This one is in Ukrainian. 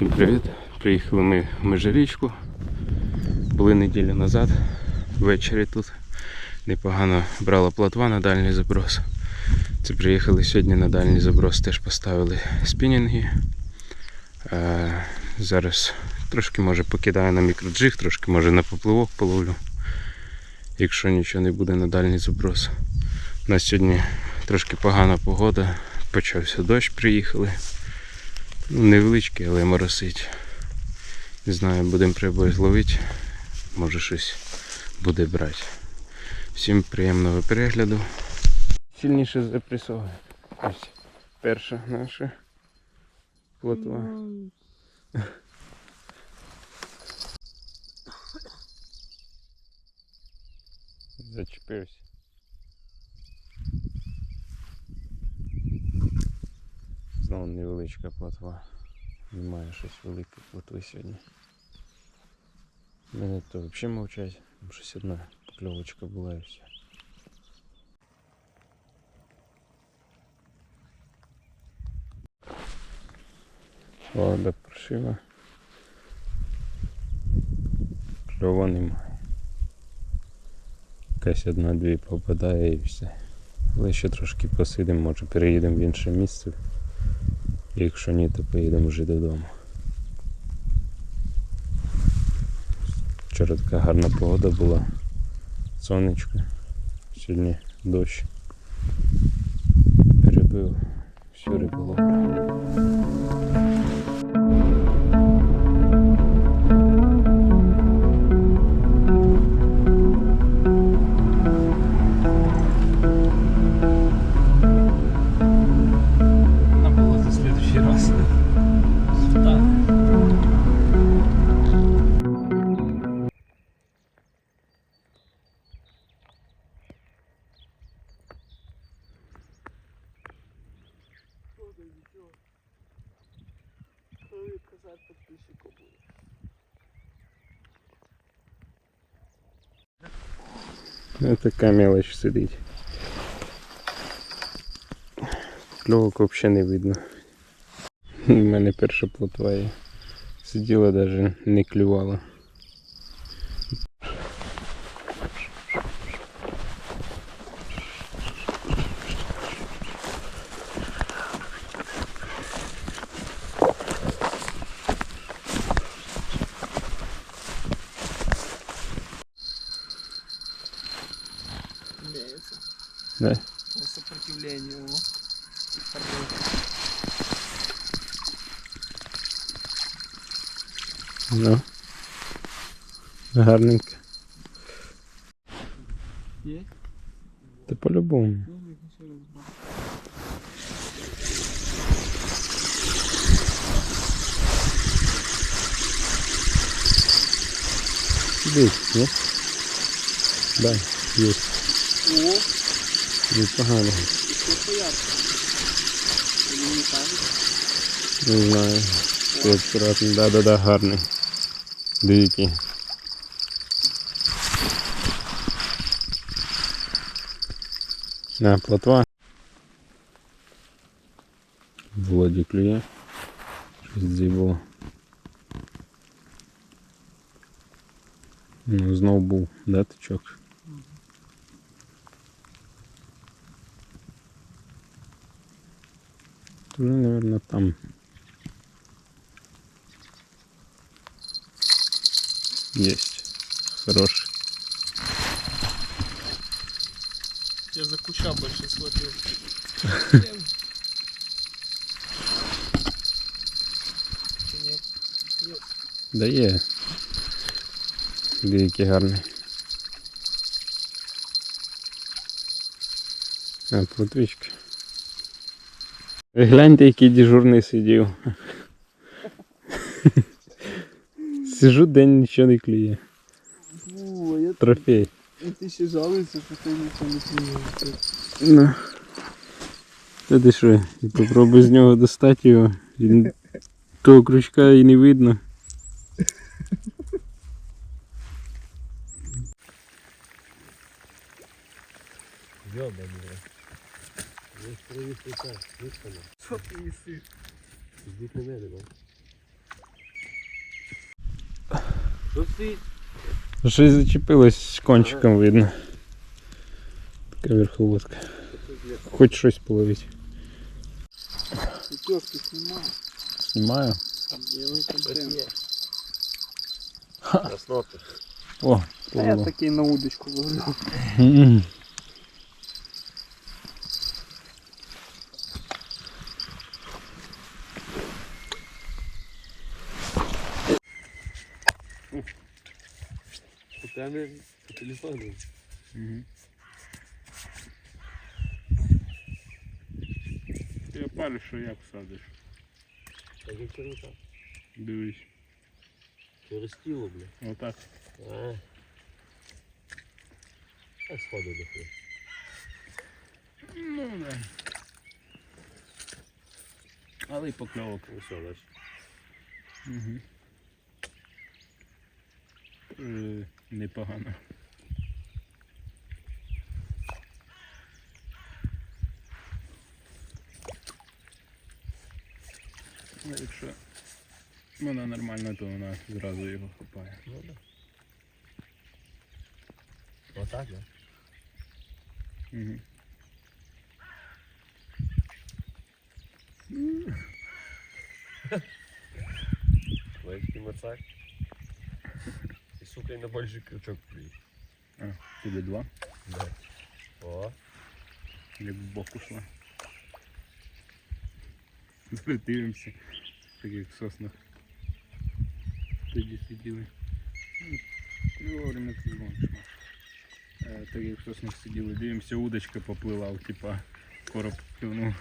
Всім привіт! Приїхали ми в Межирічку. Були неділю назад. Ввечері тут непогано брала плотва на дальній заброс. Це приїхали сьогодні на дальній заброс, теж поставили спінінги. Е, зараз трошки може покидаю на мікроджиг, трошки може на попливок половлю. Якщо нічого не буде на дальній заброс. У нас сьогодні трошки погана погода. Почався дощ, приїхали. Ну, невеличкий, але моросить. Не знаю, будемо треба зловити. Може щось буде брати. Всім приємного перегляду. Сильніше запресовує. Ось перша наша плотва. Зачепився. Знову невеличка плотва. Немає щось великої плотви сьогодні. Мене то взагалі мовчать. Щось одна покльовочка була і все. Вода прошила. Кльова немає. Якась одна-дві попадає і все. Але ще трошки посидимо, може переїдемо в інше місце. Якщо ні, то поїдемо вже додому. Вчора така гарна погода була. Сонечко. Сьогодні дощ. Перебив всю риболовлю. Ну, така мелоч сидить. Кльовок взагалі не видно. У мене перша плотва є. Сиділа навіть не клювала. Да? По сопротивлению. Ну. Гарненько. Есть? Та по-любому. Ну, их еще раз брал. Десь, ні? Да, є. О, Непогано. еще не знаю. Ти акуратно, да-да-да, гарний. Дивіться. На, плотва. Володі клює. Щось дзибало. Ну, знов був, да, тичок? Уже, наверное, там. Есть. Хороший. Я за куча больше схватил. Нет? Нет. Да є. Деякі гарний. А, плотвичка. Ви гляньте, який дежурний сидів. Сижу день нічого не клює. О, я Трофей. ты ще жалуешься, что ты ничего не клює. Ну. Та ти що, попробуй з нього достати його. Він того крючка і не видно. Йобані. Ви ж привіз так, виспано. Що ти їси? Ідіть на мене, бо. Що стоїть? Щось зачепилось кончиком видно. Така верховодка. Хоч щось половить. Пятерки снимаю. Знімаю. Делай контент. Красноти. О, А я повело. такие на удочку ловлю. Темі, по телефону. Мгм. Ти опалиш, що як садиш. Так і чернота. Дивись. Через тіло, бля. Отак. А. А сходу до. Ну да. Але й покльовок. Ну що, дальше. Угу. Е, непогано. Ну, якщо вона нормальна, то вона зразу його хапає. Ну да. Отак, да? Угу. Легкий мацак. І сука, і на більший крючок приїхав. А, туди два, Да. О, як в бок ушла. Зараз дивимося, в таких соснах. Тоді сиділи. Ну, вовремя клювом шмат. Е, Так як в соснах сиділи, дивимося, удочка поплила, типа короб клюнув.